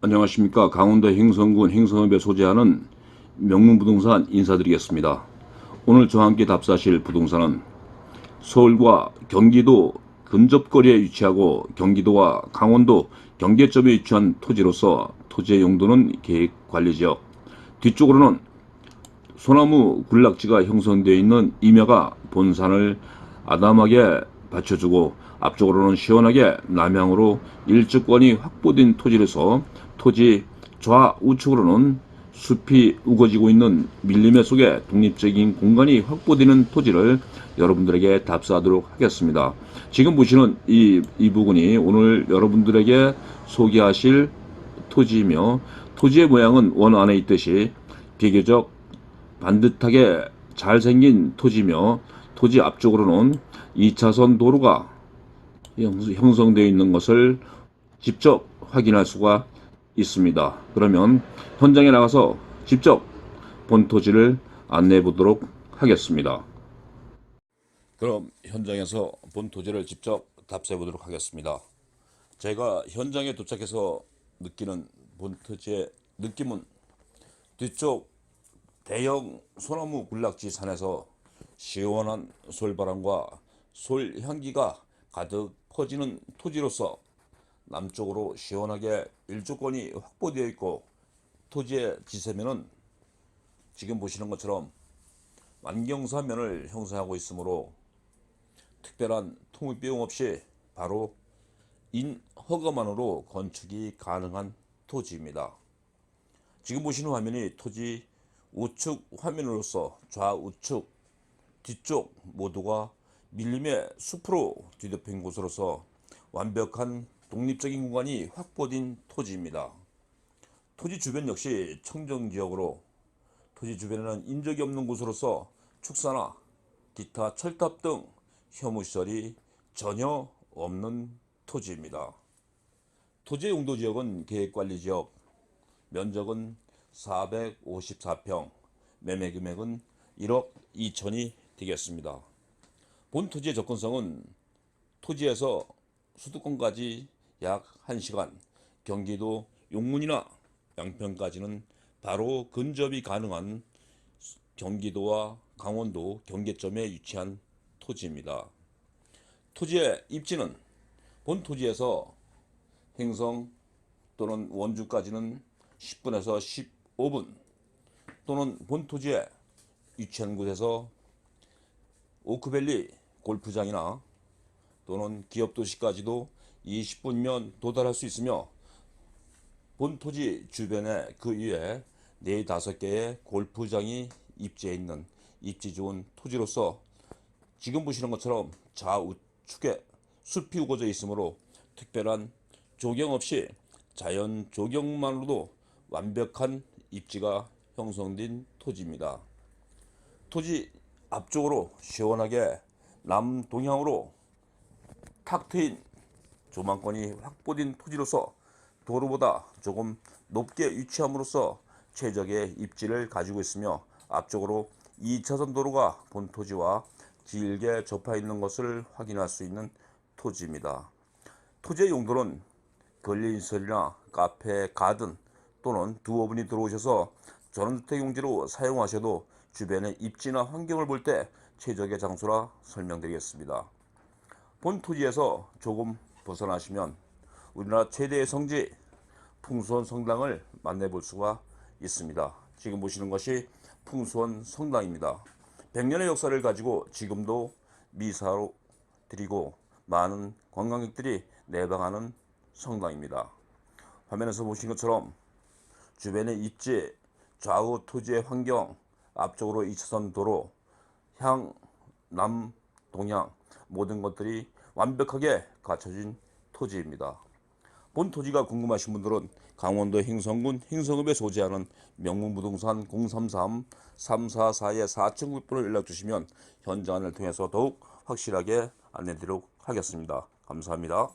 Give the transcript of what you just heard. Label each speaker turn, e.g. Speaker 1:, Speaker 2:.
Speaker 1: 안녕하십니까. 강원도 행성군 행성읍에 소재하는 명문부동산 인사드리겠습니다. 오늘 저와 함께 답사하실 부동산은 서울과 경기도 근접거리에 위치하고 경기도와 강원도 경계점에 위치한 토지로서 토지의 용도는 계획관리지역, 뒤쪽으로는 소나무 군락지가 형성되어 있는 임야가 본산을 아담하게 받쳐주고 앞쪽으로는 시원하게 남향으로 일주권이 확보된 토지로서 토지 좌우측으로는 숲이 우거지고 있는 밀림의 속에 독립적인 공간이 확보되는 토지를 여러분들에게 답사하도록 하겠습니다. 지금 보시는 이, 이 부분이 오늘 여러분들에게 소개하실 토지이며 토지의 모양은 원 안에 있듯이 비교적 반듯하게 잘생긴 토지며 토지 앞쪽으로는 2차선 도로가 형성되어 있는 것을 직접 확인할 수가 있습니다. 그러면 현장에 나가서 직접 본 토지를 안내해 보도록 하겠습니다. 그럼 현장에서 본 토지를 직접 답사해 보도록 하겠습니다. 제가 현장에 도착해서 느끼는 본 토지의 느낌은 뒤쪽 대형 소나무 군락지 산에서 시원한 솔바람과 솔 향기가 가득 퍼지는 토지로서 남쪽으로 시원하게 일조권이 확보되어 있고 토지의 지세면은 지금 보시는 것처럼 완경사면을 형성하고 있으므로 특별한 통일 비용 없이 바로 인 허가만으로 건축이 가능한 토지입니다. 지금 보시는 화면이 토지 우측 화면으로서 좌우측 뒤쪽 모두가 밀림의 숲으로 뒤덮인 곳으로서 완벽한 독립적인 공간이 확보된 토지입니다. 토지 주변 역시 청정지역으로 토지 주변에는 인적이 없는 곳으로서 축사나 기타 철탑 등 혐오시설이 전혀 없는 토지입니다. 토지의 용도지역은 계획관리지역, 면적은 454평, 매매금액은 1억 2천이 되겠습니다. 본 토지의 접근성은 토지에서 수도권까지 약 1시간, 경기도 용문이나 양평까지는 바로 근접이 가능한 경기도와 강원도 경계점에 위치한 토지입니다. 토지의 입지는 본 토지에서 행성 또는 원주까지는 10분에서 15분 또는 본 토지에 위치한 곳에서 오크밸리 골프장이나 또는 기업 도시까지도 20분이면 도달할 수 있으며 본 토지 주변에 그 위에 4, 5개의 골프장이 입지해 있는 입지 좋은 토지로서 지금 보시는 것처럼 좌우측에 숲이 우거져 있으므로 특별한 조경 없이 자연 조경만으로도 완벽한 입지가 형성된 토지입니다. 토지 앞쪽으로 시원하게 남동향으로 탁 트인 조망권이 확보된 토지로서 도로보다 조금 높게 위치함으로써 최적의 입지를 가지고 있으며 앞쪽으로 2차선 도로가 본 토지와 길게 접해 있는 것을 확인할 수 있는 토지입니다. 토지의 용도는 근린시설이나 카페, 가든 또는 두어분이 들어오셔서 전원주택 용지로 사용하셔도 주변의 입지나 환경을 볼 때 최적의 장소라 설명드리겠습니다. 본 토지에서 조금 벗어나시면 우리나라 최대의 성지 풍수원 성당을 만나볼 수가 있습니다. 지금 보시는 것이 풍수원 성당입니다. 100년의 역사를 가지고 지금도 미사로 드리고 많은 관광객들이 내방하는 성당입니다. 화면에서 보신 것처럼 주변의 입지, 좌우 토지의 환경, 앞쪽으로 2차선 도로, 향, 남, 동향 모든 것들이 완벽하게 갖춰진 토지입니다. 본 토지가 궁금하신 분들은 강원도 행성군 행성읍에 소재하는 명문부동산 033-344-4069번을 연락 주시면 현장을 통해서 더욱 확실하게 안내드리도록 하겠습니다. 감사합니다.